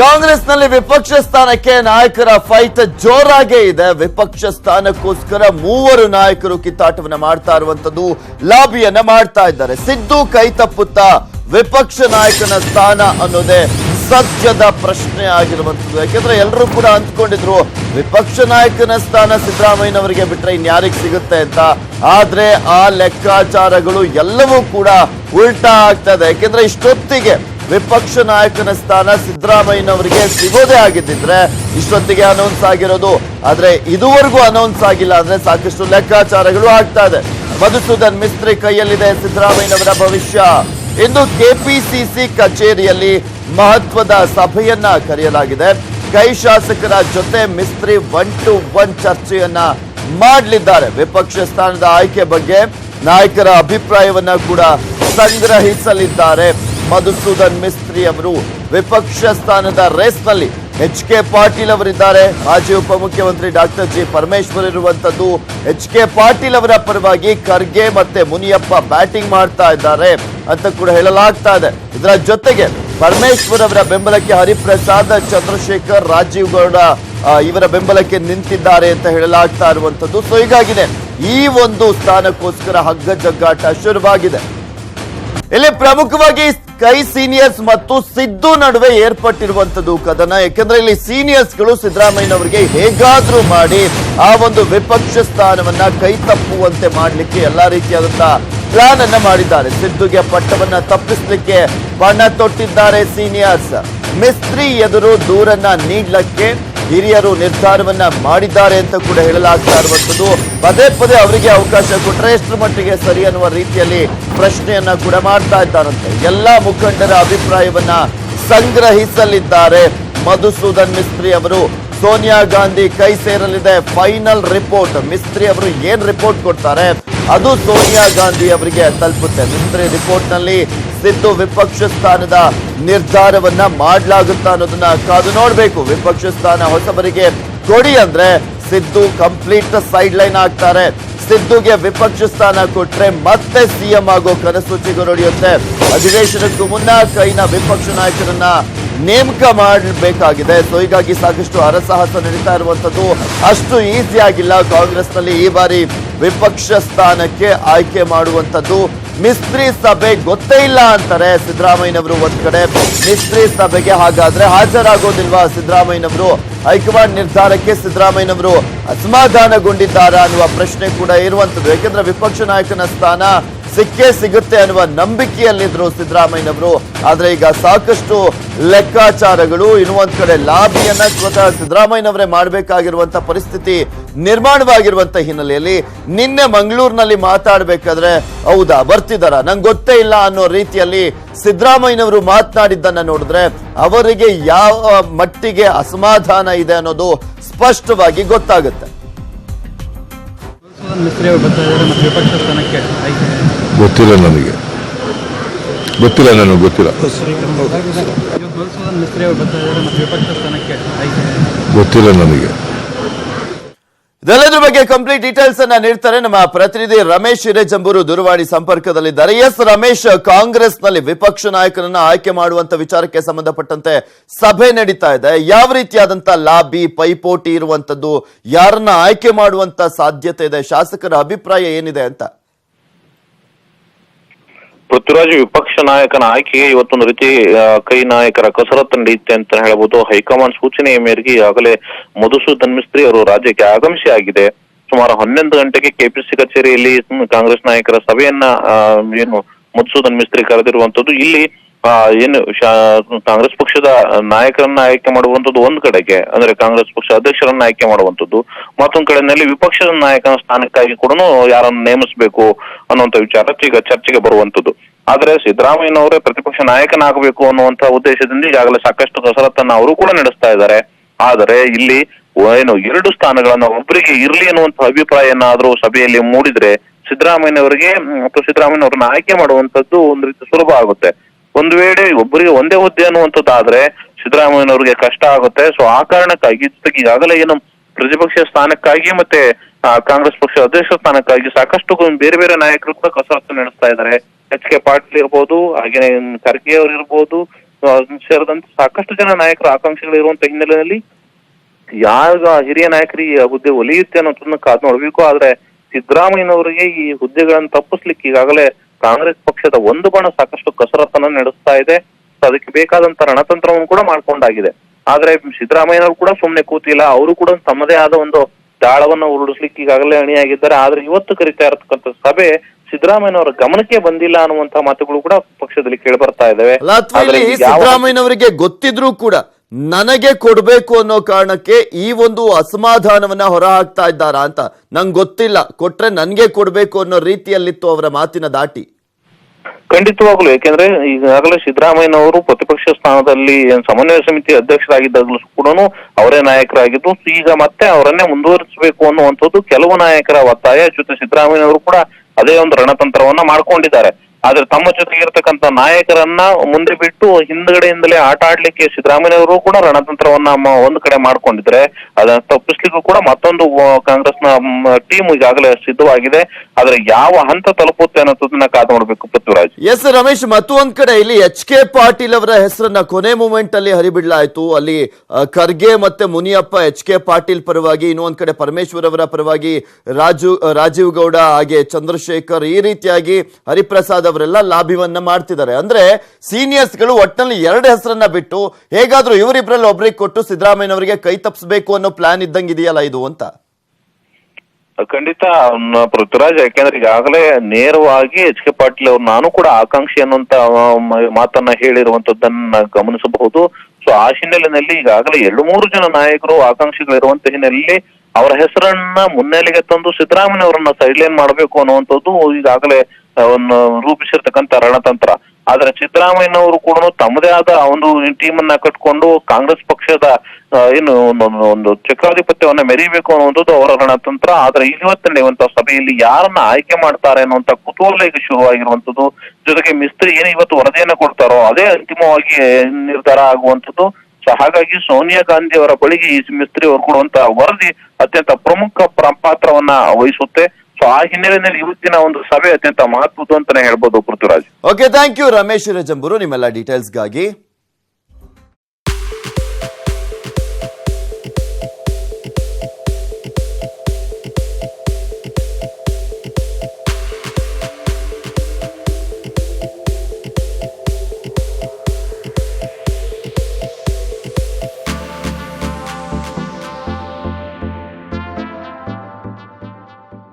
ಕಾಂಗ್ರೆಸ್ನಲ್ಲಿ ವಿಪಕ್ಷ ಸ್ಥಾನಕ್ಕೆ ನಾಯಕರ ಫೈಟ್ ಜೋರಾಗೇ ಇದೆ. ವಿಪಕ್ಷ ಸ್ಥಾನಕ್ಕೋಸ್ಕರ ಮೂವರು ನಾಯಕರು ಕಿತ್ತಾಟವನ್ನ ಮಾಡ್ತಾ ಇರುವಂತದ್ದು ಲಾಬಿಯನ್ನ ಮಾಡ್ತಾ ಇದ್ದಾರೆ. ಸಿದ್ದು ಕೈ ತಪ್ಪುತ್ತಾ ವಿಪಕ್ಷ ನಾಯಕನ ಸ್ಥಾನ ಅನ್ನೋದೇ ಸತ್ಯದ ಪ್ರಶ್ನೆ ಆಗಿರುವಂತದ್ದು ಯಾಕೆಂದ್ರೆ ಎಲ್ಲರೂ ಕೂಡ ಅಂದ್ಕೊಂಡಿದ್ರು ವಿಪಕ್ಷ ನಾಯಕನ ಸ್ಥಾನ ಸಿದ್ದರಾಮಯ್ಯನವರಿಗೆ ಬಿಟ್ರೆ ಇನ್ಯಾರಿಗೆ ಸಿಗುತ್ತೆ ಅಂತ. ಆದ್ರೆ ಆ ಲೆಕ್ಕಾಚಾರಗಳು ಎಲ್ಲವೂ ಕೂಡ ಉಲ್ಟಾ ಆಗ್ತದೆ ಯಾಕೆಂದ್ರೆ ಇಷ್ಟೊತ್ತಿಗೆ ವಿಪಕ್ಷ ನಾಯಕನ ಸ್ಥಾನ ಸಿದ್ದರಾಮಯ್ಯನವರಿಗೆ ಸಿಗೋದೇ ಆಗಿದ್ದಿದ್ರೆ ಇಷ್ಟೊತ್ತಿಗೆ ಅನೌನ್ಸ್ ಆಗಿರೋದು. ಆದ್ರೆ ಇದುವರೆಗೂ ಅನೌನ್ಸ್ ಆಗಿಲ್ಲ ಅಂದ್ರೆ ಸಾಕಷ್ಟು ಲೆಕ್ಕಾಚಾರಗಳು ಆಗ್ತಾ ಇದೆ. ಮಧುಸೂದನ್ ಮಿಸ್ತ್ರಿ ಕೈಯಲ್ಲಿದೆ ಸಿದ್ದರಾಮಯ್ಯನವರ ಭವಿಷ್ಯ. ಇಂದು ಕೆಪಿಸಿಸಿ ಕಚೇರಿಯಲ್ಲಿ ಮಹತ್ವದ ಸಭೆಯನ್ನ ಕರೆಯಲಾಗಿದೆ. ಕೈ ಶಾಸಕರ ಜೊತೆ ಮಿಸ್ತ್ರಿ ಒನ್ ಟು ಒನ್ ಚರ್ಚೆಯನ್ನ ಮಾಡಲಿದ್ದಾರೆ. ವಿಪಕ್ಷ ಸ್ಥಾನದ ಆಯ್ಕೆ ಬಗ್ಗೆ ನಾಯಕರ ಅಭಿಪ್ರಾಯವನ್ನ ಕೂಡ ಸಂಗ್ರಹಿಸಲಿದ್ದಾರೆ. ಮಧುಸೂದನ್ ಮಿಸ್ತ್ರಿ ಅವರು ವಿಪಕ್ಷ ಸ್ಥಾನದ ರೇಸ್ನಲ್ಲಿ ಎಚ್ ಕೆ ಪಾಟೀಲ್ ಅವರಿದ್ದಾರೆ. ಮಾಜಿ ಉಪಮುಖ್ಯಮಂತ್ರಿ ಡಾಕ್ಟರ್ ಜಿ ಪರಮೇಶ್ವರ್ ಇರುವಂತದ್ದು ಎಚ್ ಕೆ ಪಾಟೀಲ್ ಅವರ ಪರವಾಗಿ ಖರ್ಗೆ ಮತ್ತೆ ಮುನಿಯಪ್ಪ ಬ್ಯಾಟಿಂಗ್ ಮಾಡ್ತಾ ಇದ್ದಾರೆ ಅಂತ ಕೂಡ ಹೇಳಲಾಗ್ತಾ ಇದೆ. ಇದರ ಜೊತೆಗೆ ಪರಮೇಶ್ವರ್ ಅವರ ಬೆಂಬಲಕ್ಕೆ ಹರಿಪ್ರಸಾದ್, ಚಂದ್ರಶೇಖರ್, ರಾಜೀವ್ ಗೌಡ ಇವರ ಬೆಂಬಲಕ್ಕೆ ನಿಂತಿದ್ದಾರೆ ಅಂತ ಹೇಳಲಾಗ್ತಾ ಇರುವಂತದ್ದು. ಸೊ ಹೀಗಾಗಿದೆ. ಈ ಒಂದು ಸ್ಥಾನಕ್ಕೋಸ್ಕರ ಹಗ್ಗ ಜಗ್ಗಾಟ ಶುರುವಾಗಿದೆ. ಇಲ್ಲಿ ಪ್ರಮುಖವಾಗಿ ಕೈ ಸೀನಿಯರ್ಸ್ ಮತ್ತು ಸಿದ್ದು ನಡುವೆ ಏರ್ಪಟ್ಟಿರುವಂತದ್ದು ಕದನ. ಯಾಕಂದ್ರೆ ಇಲ್ಲಿ ಸೀನಿಯರ್ಸ್ಗಳು ಸಿದ್ದರಾಮಯ್ಯನವರಿಗೆ ಹೇಗಾದ್ರೂ ಮಾಡಿ ಆ ಒಂದು ವಿಪಕ್ಷ ಸ್ಥಾನವನ್ನ ಕೈ ತಪ್ಪುವಂತೆ ಮಾಡಲಿಕ್ಕೆ ಎಲ್ಲಾ ರೀತಿಯಾದಂತಹ ಪ್ಲಾನ್ ಅನ್ನ ಮಾಡಿದ್ದಾರೆ. ಸಿದ್ದುಗೆ ಪಟ್ಟವನ್ನ ತಪ್ಪಿಸಲಿಕ್ಕೆ ಬಣ್ಣ ತೊಟ್ಟಿದ್ದಾರೆ ಸೀನಿಯರ್ಸ್. ಮಿಸ್ತ್ರಿ ಎದುರು ದೂರನ್ನ ನೀಡ್ಲಕ್ಕೆ ಹಿರಿಯರು ನಿರ್ಧಾರವನ್ನ ಮಾಡಿದ್ದಾರೆ ಅಂತ ಕೂಡ ಹೇಳಲಾಗ್ತಾ ಇರುವಂಥದ್ದು. ಪದೇ ಪದೇ ಅವರಿಗೆ ಅವಕಾಶ ಕೊಟ್ಟರೆ ಎಷ್ಟು ಮಟ್ಟಿಗೆ ಸರಿ ಅನ್ನುವ ರೀತಿಯಲ್ಲಿ ಪ್ರಶ್ನೆಯನ್ನ ಕೂಡ ಮಾಡ್ತಾ ಇದ್ದಾರಂತೆ. ಎಲ್ಲ ಮುಖಂಡರ ಅಭಿಪ್ರಾಯವನ್ನ ಸಂಗ್ರಹಿಸಲಿದ್ದಾರೆ. ಮಧುಸೂದನ್ ಮಿಸ್ತ್ರಿ ಅವರು, ಸೋನಿಯಾ ಗಾಂಧಿ ಕೈ ಸೇರಲಿದೆ. Final report. ಮಿಸ್ತ್ರಿ ಅವರು ಏನ್ ರಿಪೋರ್ಟ್ ಕೊಡ್ತಾರೆ? ಅದು ಸೋನಿಯಾ ಗಾಂಧಿ ಅವರಿಗೆ ತಲುಪುತ್ತೆ. ಮಿಸ್ತ್ರಿ ರಿಪೋರ್ಟ್ ಸಿದ್ದು ವಿಪಕ್ಷ ಸ್ಥಾನದ ನಿರ್ಧಾರವನ್ನ ಮಾಡಲಾಗುತ್ತಾ ಅನ್ನೋದನ್ನ ಕಾದು ನೋಡಬೇಕು. ವಿಪಕ್ಷ ಸ್ಥಾನ ಹೊಸಬರಿಗೆ ಕೊಡಿ ಅಂದ್ರೆ ಸಿದ್ದು ಕಂಪ್ಲೀಟ್ ಸೈಡ್ ಲೈನ್ ಆಗ್ತಾರೆ. ಸಿದ್ದುಗೆ ವಿಪಕ್ಷ ಸ್ಥಾನ ಕೊಟ್ರೆ ಮತ್ತೆ ಸಿಎಂ ಆಗೋ ಕನಸು ಚಿಗುರೊಡೆಯುತ್ತೆ ಅಧಿವೇಶನಕ್ಕೂ ಮುನ್ನ ಕೈನ ವಿಪಕ್ಷ ನಾಯಕರನ್ನ ನೇಮಕ ಮಾಡಬೇಕಾಗಿದೆ. ಸೊ ಹೀಗಾಗಿ ಸಾಕಷ್ಟು ಅರಸಾಹಸ ನಡೀತಾ ಇರುವಂತದ್ದು ಅಷ್ಟು ಈಸಿ ಆಗಿಲ್ಲ. ಕಾಂಗ್ರೆಸ್ನಲ್ಲಿ ಈ ಬಾರಿ ವಿಪಕ್ಷ ಸ್ಥಾನಕ್ಕೆ ಆಯ್ಕೆ ಮಾಡುವಂತದ್ದು ಮಿಸ್ತ್ರಿ ಸಭೆ ಗೊತ್ತೇ ಇಲ್ಲ ಅಂತಾರೆ ಸಿದ್ದರಾಮಯ್ಯನವರು ಒಂದ್ ಕಡೆ. ಮಿಸ್ತ್ರಿ ಸಭೆಗೆ ಹಾಗಾದ್ರೆ ಹಾಜರಾಗೋದಿಲ್ವಾ ಸಿದ್ದರಾಮಯ್ಯನವರು? ಹೈಕಮಾಂಡ್ ನಿರ್ಧಾರಕ್ಕೆ ಸಿದ್ದರಾಮಯ್ಯನವರು ಅಸಮಾಧಾನಗೊಂಡಿದ್ದಾರಾ ಅನ್ನುವ ಪ್ರಶ್ನೆ ಕೂಡ ಇರುವಂತದ್ದು ಯಾಕೆಂದ್ರೆ ವಿಪಕ್ಷ ನಾಯಕನ ಸ್ಥಾನ ಸಿಕ್ಕೇ ಸಿಗುತ್ತೆ ಅನ್ನುವ ನಂಬಿಕೆಯಲ್ಲಿದ್ರು ಸಿದ್ದರಾಮಯ್ಯನವರು. ಆದ್ರೆ ಈಗ ಸಾಕಷ್ಟು ಲೆಕ್ಕಾಚಾರಗಳು ಇನ್ನೊಂದ್ ಕಡೆ ಲಾಬಿಯನ್ನ ಸ್ವತಃ ಸಿದ್ದರಾಮಯ್ಯನವರೇ ಮಾಡಬೇಕಾಗಿರುವಂತ ಪರಿಸ್ಥಿತಿ ನಿರ್ಮಾಣವಾಗಿರುವಂತ ಹಿನ್ನೆಲೆಯಲ್ಲಿ ನಿನ್ನೆ ಮಂಗಳೂರಿನಲ್ಲಿ ಮಾತಾಡಬೇಕಾದ್ರೆ, ಹೌದಾ, ಬರ್ತಿದಾರ? ನಂಗೆ ಗೊತ್ತೇ ಇಲ್ಲ ಅನ್ನೋ ರೀತಿಯಲ್ಲಿ ಸಿದ್ದರಾಮಯ್ಯನವರು ಮಾತನಾಡಿದ್ದನ್ನ ನೋಡಿದ್ರೆ ಅವರಿಗೆ ಯಾವ ಮಟ್ಟಿಗೆ ಅಸಮಾಧಾನ ಇದೆ ಅನ್ನೋದು ಸ್ಪಷ್ಟವಾಗಿ ಗೊತ್ತಾಗುತ್ತೆ. ಮಿಸ್ತ್ರಿ ಬರ್ತಾ ಇದ್ದಾರೆ ಮತ್ತು ವಿಪಕ್ಷ ಸ್ಥಾನಕ್ಕೆ ಆಯ್ಕೆ. ಗೊತ್ತಿಲ್ಲ ನನಗೆ. ಗೊತ್ತಿಲ್ಲ ನನಗೆ ಗೊತ್ತಿಲ್ಲ. ಗೊತ್ತಿಲ್ಲ ನನಗೆ. ಇದೆಲ್ಲದರ ಬಗ್ಗೆ ಕಂಪ್ಲೀಟ್ ಡೀಟೇಲ್ಸ್ ಅನ್ನ ನೀಡ್ತಾರೆ ನಮ್ಮ ಪ್ರತಿನಿಧಿ ರಮೇಶ್ ಹಿರೇಜಂಬೂರು ದೂರವಾಣಿ ಸಂಪರ್ಕದಲ್ಲಿದ್ದಾರೆ. ಎಸ್ ರಮೇಶ್ ಕಾಂಗ್ರೆಸ್ನಲ್ಲಿ ವಿಪಕ್ಷ ನಾಯಕರನ್ನ ಆಯ್ಕೆ ಮಾಡುವಂತ ವಿಚಾರಕ್ಕೆ ಸಂಬಂಧಪಟ್ಟಂತೆ ಸಭೆ ನಡೀತಾ ಇದೆ. ಯಾವ ರೀತಿಯಾದಂತ ಲಾಬಿ, ಪೈಪೋಟಿ ಇರುವಂತದ್ದು, ಯಾರನ್ನ ಆಯ್ಕೆ ಮಾಡುವಂತ ಸಾಧ್ಯತೆ ಇದೆ? ಶಾಸಕರ ಅಭಿಪ್ರಾಯ ಏನಿದೆ ಅಂತ. ಪೃಥ್ವಿರಾಜ್ ವಿಪಕ್ಷ ನಾಯಕನ ಆಯ್ಕೆಗೆ ಇವತ್ತೊಂದು ರೀತಿ ಕೈ ನಾಯಕರ ಕಸರತ್ತು ನಡೆಯುತ್ತೆ ಅಂತ ಹೇಳಬಹುದು ಹೈಕಮಾಂಡ್ ಸೂಚನೆಯ ಮೇರೆಗೆ ಈಗಾಗಲೇ ಮಧುಸೂದನ್ ಮಿಸ್ತ್ರಿ ಅವರು ರಾಜ್ಯಕ್ಕೆ ಆಗಮಿಸಿ ಆಗಿದೆ. ಸುಮಾರು ಹನ್ನೊಂದು ಗಂಟೆಗೆ ಕೆಪಿಸಿ ಕಚೇರಿಯಲ್ಲಿ ಕಾಂಗ್ರೆಸ್ ನಾಯಕರ ಸಭೆಯನ್ನ ಏನು ಮಧುಸೂದನ್ ಮಿಸ್ತ್ರಿ ಕರೆದಿರುವಂತದ್ದು. ಇಲ್ಲಿ ಏನು ಕಾಂಗ್ರೆಸ್ ಪಕ್ಷದ ನಾಯಕರನ್ನ ಆಯ್ಕೆ ಮಾಡುವಂತದ್ದು ಒಂದ್ ಕಡೆಗೆ, ಅಂದ್ರೆ ಕಾಂಗ್ರೆಸ್ ಪಕ್ಷ ಅಧ್ಯಕ್ಷರನ್ನ ಆಯ್ಕೆ ಮಾಡುವಂತದ್ದು ಮತ್ತೊಂದ್ ಕಡೆನಲ್ಲಿ ವಿಪಕ್ಷದ ನಾಯಕನ ಸ್ಥಾನಕ್ಕಾಗಿ ಕೂಡ ಯಾರನ್ನು ನೇಮಿಸಬೇಕು ಅನ್ನುವಂತ ವಿಚಾರ ಈಗ ಚರ್ಚೆಗೆ ಬರುವಂತದ್ದು ಆದ್ರೆ ಸಿದ್ದರಾಮಯ್ಯನವರೇ ಪ್ರತಿಪಕ್ಷ ನಾಯಕನಾಗಬೇಕು ಅನ್ನುವಂತ ಉದ್ದೇಶದಿಂದ ಈಗಾಗಲೇ ಸಾಕಷ್ಟು ಕಸರತ್ತನ್ನ ಅವರು ಕೂಡ ನಡೆಸ್ತಾ ಇದ್ದಾರೆ. ಆದರೆ ಇಲ್ಲಿ ಏನು, ಎರಡು ಸ್ಥಾನಗಳನ್ನ ಒಬ್ಬರಿಗೆ ಇರ್ಲಿ ಅನ್ನುವಂತ ಅಭಿಪ್ರಾಯ ಏನಾದ್ರೂ ಸಭೆಯಲ್ಲಿ ಮೂಡಿದ್ರೆ ಸಿದ್ದರಾಮಯ್ಯನವರಿಗೆ ಮತ್ತು ಸಿದ್ದರಾಮಯ್ಯನವರನ್ನ ಆಯ್ಕೆ ಮಾಡುವಂತದ್ದು ಒಂದು ರೀತಿ ಸುಲಭ ಆಗುತ್ತೆ. ಒಂದು ವೇಳೆ ಒಬ್ಬರಿಗೆ ಒಂದೇ ಹುದ್ದೆ ಅನ್ನುವಂಥದ್ದಾದ್ರೆ ಸಿದ್ದರಾಮಯ್ಯನವರಿಗೆ ಕಷ್ಟ ಆಗುತ್ತೆ. ಸೊ ಆ ಕಾರಣಕ್ಕಾಗಿ, ಜೊತೆಗೆ ಈಗಾಗಲೇ ಏನು ಪ್ರತಿಪಕ್ಷ ಸ್ಥಾನಕ್ಕಾಗಿ ಮತ್ತೆ ಕಾಂಗ್ರೆಸ್ ಪಕ್ಷ ಅಧ್ಯಕ್ಷ ಸ್ಥಾನಕ್ಕಾಗಿ ಸಾಕಷ್ಟು ಬೇರೆ ಬೇರೆ ನಾಯಕರು ಕೂಡ ಕಸರತ್ತು ನಡೆಸ್ತಾ ಇದ್ದಾರೆ. ಎಚ್ ಕೆ ಪಾಟೀಲ್ ಇರ್ಬೋದು, ಹಾಗೇನೆ ಖರ್ಗೆ ಅವರು ಇರ್ಬೋದು ಸೇರಿದಂತೆ ಸಾಕಷ್ಟು ಜನ ನಾಯಕರ ಆಕಾಂಕ್ಷೆಗಳು ಇರುವಂತ ಹಿನ್ನೆಲೆಯಲ್ಲಿ ಯಾವ ಹಿರಿಯ ನಾಯಕರಿಗೆ ಹುದ್ದೆ ಒಲಿಯುತ್ತೆ ಅನ್ನೋದನ್ನ ಕಾದ್ ನೋಡ್ಬೇಕು. ಆದ್ರೆ ಸಿದ್ದರಾಮಯ್ಯನವರಿಗೆ ಈ ಹುದ್ದೆಗಳನ್ನು ತಪ್ಪಿಸ್ಲಿಕ್ಕೆ ಈಗಾಗಲೇ ಕಾಂಗ್ರೆಸ್ ಪಕ್ಷದ ಒಂದು ಬಣ ಸಾಕಷ್ಟು ಕಸರತ್ತನ್ನ ನಡೆಸ್ತಾ ಇದೆ. ಅದಕ್ಕೆ ಬೇಕಾದಂತ ರಣತಂತ್ರವನ್ನು ಕೂಡ ಮಾಡ್ಕೊಂಡಾಗಿದೆ. ಆದ್ರೆ ಸಿದ್ದರಾಮಯ್ಯನವರು ಕೂಡ ಸುಮ್ಮನೆ ಕೂತಿಲ್ಲ. ಅವರು ಕೂಡ ತಮ್ಮದೇ ಆದ ಒಂದು ದಾಳವನ್ನ ಉರುಳಿಸ್ಲಿಕ್ಕೆ ಈಗಾಗಲೇ ಅಣಿಯಾಗಿದ್ದಾರೆ. ಆದ್ರೆ ಇವತ್ತು ಕರಿತಾ ಇರತಕ್ಕಂಥ ಸಭೆ ಸಿದ್ದರಾಮಯ್ಯನವರ ಗಮನಕ್ಕೆ ಬಂದಿಲ್ಲ ಅನ್ನುವಂತಹ ಮಾತುಗಳು ಕೂಡ ಪಕ್ಷದಲ್ಲಿ ಕೇಳಿ ಬರ್ತಾ ಇದಾವೆ ಅಲ್ಲ ಅಥವಾ ಆದ್ರೆ ಇಲ್ಲಿ ಇದು ಸಿದ್ದರಾಮಯ್ಯನವರಿಗೆ ಗೊತ್ತಿದ್ರೂ ಕೂಡ ನನಗೆ ಕೊಡಬೇಕು ಅನ್ನೋ ಕಾರಣಕ್ಕೆ ಈ ಒಂದು ಅಸಮಾಧಾನವನ್ನ ಹೊರಹಾಕ್ತಾ ಇದ್ದಾರಾ ಅಂತ ನಂಗೆ ಗೊತ್ತಿಲ್ಲ. ಕೊಟ್ರೆ ನನ್ಗೆ ಕೊಡ್ಬೇಕು ಅನ್ನೋ ರೀತಿಯಲ್ಲಿತ್ತು ಅವರ ಮಾತಿನ ದಾಟಿ. ಖಂಡಿತವಾಗ್ಲು, ಯಾಕೆಂದ್ರೆ ಈಗಾಗಲೇ ಸಿದ್ದರಾಮಯ್ಯನವರು ಪ್ರತಿಪಕ್ಷ ಸ್ಥಾನದಲ್ಲಿ ಸಮನ್ವಯ ಸಮಿತಿ ಅಧ್ಯಕ್ಷರಾಗಿದ್ದಾಗಲೂ ಕೂಡ ಅವರೇ ನಾಯಕರಾಗಿದ್ದು, ಈಗ ಮತ್ತೆ ಅವರನ್ನೇ ಮುಂದುವರಿಸಬೇಕು ಅನ್ನುವಂಥದ್ದು ಕೆಲವು ನಾಯಕರ ಒತ್ತಾಯ ಜೊತೆ ಸಿದ್ದರಾಮಯ್ಯನವರು ಕೂಡ ಅದೇ ಒಂದು ರಣತಂತ್ರವನ್ನ ಮಾಡ್ಕೊಂಡಿದ್ದಾರೆ. ಆದ್ರೆ ತಮ್ಮ ಜೊತೆಗೆ ಇರತಕ್ಕಂತ ನಾಯಕರನ್ನ ಮುಂದೆ ಬಿಟ್ಟು ಹಿಂದ್ಗಡೆಯಿಂದಲೇ ಆಟ ಆಡ್ಲಿಕ್ಕೆ ಸಿದ್ದರಾಮಯ್ಯನವರು ಕೂಡ ರಣತಂತ್ರವನ್ನ ಒಂದು ಕಡೆ ಮಾಡ್ಕೊಂಡಿದ್ರೆ ಅದನ್ನ ತಪ್ಪಿಸ್ಲಿಕ್ಕೂ ಕೂಡ ಮತ್ತೊಂದು ಕಾಂಗ್ರೆಸ್ ಕಾಂಗ್ರೆಸ್ನ ಟೀಮ್ ಈಗಾಗಲೇ ಸಿದ್ಧವಾಗಿದೆ. ಆದ್ರೆ ಯಾವ ಹಂತ ತಲುಪುತ್ತೆ ಅನ್ನೋದನ್ನ ಕಾದು ನೋಡ್ಬೇಕು ಪೃಥ್ವಿರಾಜ್. ಎಸ್ ರಮೇಶ್, ಮತ್ತೊಂದ್ ಕಡೆ ಇಲ್ಲಿ ಎಚ್ ಕೆ ಪಾಟೀಲ್ ಅವರ ಹೆಸರನ್ನ ಕೊನೆ ಮೂಮೆಂಟ್ ಅಲ್ಲಿ ಹರಿಬಿಡ್ಲಾಯ್ತು. ಅಲ್ಲಿ ಖರ್ಗೆ ಮತ್ತೆ ಮುನಿಯಪ್ಪ ಎಚ್ ಕೆ ಪಾಟೀಲ್ ಪರವಾಗಿ, ಇನ್ನೊಂದ್ ಕಡೆ ಪರಮೇಶ್ವರ್ ಅವರ ಪರವಾಗಿ ರಾಜು, ರಾಜೀವ್ ಗೌಡ ಹಾಗೆ ಚಂದ್ರಶೇಖರ್ ಈ ರೀತಿಯಾಗಿ ಹರಿಪ್ರಸಾದ್ ಅವರೆಲ್ಲ ಲಾಭಿವನ್ನ ಮಾಡ್ತಿದ್ದಾರೆ. ಅಂದ್ರೆ ಸೀನಿಯರ್ಸ್ಗಳು ಒಟ್ಟಿನಲ್ಲಿ ಎರಡು ಹೆಸರನ್ನ ಬಿಟ್ಟು ಹೇಗಾದ್ರೂ ಇವರಿಬ್ರಲ್ಲಿ ಒಬ್ರಿಗೆ ಕೊಟ್ಟು ಸಿದ್ದರಾಮಯ್ಯನವರಿಗೆ ಕೈ ತಪ್ಪಿಸಬೇಕು ಅನ್ನೋ ಪ್ಲಾನ್ ಇದ್ದಂಗೆ ಇದೆಯಲ್ಲ ಇದು ಅಂತ? ಖಂಡಿತ ಪೃಥ್ವಿರಾಜ್, ಯಾಕೆಂದ್ರೆ ಈಗಾಗಲೇ ನೇರವಾಗಿ ಎಚ್ ಕೆ ಪಾಟೀಲ್ ಅವ್ರು ನಾನು ಕೂಡ ಆಕಾಂಕ್ಷಿ ಅನ್ನುವಂತ ಮಾತನ್ನ ಹೇಳಿರುವಂತದ್ದನ್ನ ಗಮನಿಸಬಹುದು. ಸೊ ಆ ಹಿನ್ನೆಲೆಯಲ್ಲಿ ಈಗಾಗಲೇ ಎರಡು ಮೂರು ಜನ ನಾಯಕರು ಆಕಾಂಕ್ಷಿಗಳಿರುವಂತ ಹಿನ್ನೆಲೆಯಲ್ಲಿ ಅವರ ಹೆಸರನ್ನ ಮುನ್ನೆಲೆಗೆ ತಂದು ಸಿದ್ದರಾಮಯ್ಯ ಅವರನ್ನ ಸೈಡ್ಲೈನ್ ಮಾಡಬೇಕು ಅನ್ನುವಂಥದ್ದು ಈಗಾಗಲೇ ಒಂದು ರೂಪಿಸಿರ್ತಕ್ಕಂತ ರಣತಂತ್ರ. ಆದ್ರೆ ಸಿದ್ದರಾಮಯ್ಯನವರು ಕೂಡ ತಮ್ಮದೇ ಆದ ಒಂದು ಟೀಮ್ ಅನ್ನ ಕಟ್ಕೊಂಡು ಕಾಂಗ್ರೆಸ್ ಪಕ್ಷದ ಏನು ಒಂದು- ಚಕ್ರಾಧಿಪತ್ಯವನ್ನ ಮೆರಿಬೇಕು ಅನ್ನುವಂಥದ್ದು ಅವರ ರಣತಂತ್ರ. ಆದ್ರೆ ಇವತ್ತು ನಡೆಯುವಂತ ಸಭೆಯಲ್ಲಿ ಯಾರನ್ನ ಆಯ್ಕೆ ಮಾಡ್ತಾರೆ ಅನ್ನುವಂತ ಕುತೂಹಲ ಈಗ ಶುರುವಾಗಿರುವಂತದ್ದು ಜೊತೆಗೆ ಮಿಸ್ತ್ರಿ ಏನು ಇವತ್ತು ವರದಿಯನ್ನ ಕೊಡ್ತಾರೋ ಅದೇ ಅಂತಿಮವಾಗಿ ನಿರ್ಧಾರ ಆಗುವಂತದ್ದು ಸೊ, ಹಾಗಾಗಿ ಸೋನಿಯಾ ಗಾಂಧಿ ಅವರ ಬಳಿಗೆ ಈ ಮಿಸ್ತ್ರಿ ಅವರು ಕೊಡುವಂತ ವರದಿ ಅತ್ಯಂತ ಪ್ರಮುಖ ಪ್ರ- ಪಾತ್ರವನ್ನ ವಹಿಸುತ್ತೆ. ಸೊ ಆ ಹಿನ್ನೆಲೆಯಲ್ಲಿ ಇವತ್ತಿನ ಒಂದು ಸಭೆ ಅತ್ಯಂತ ಮಹತ್ವದ್ದು ಅಂತಾನೆ ಹೇಳ್ಬೋದು Prithviraj. Okay thank you Ramesh Rajamburu. ನಿಮ್ಮೆಲ್ಲ ಡೀಟೇಲ್ಸ್ಗಾಗಿ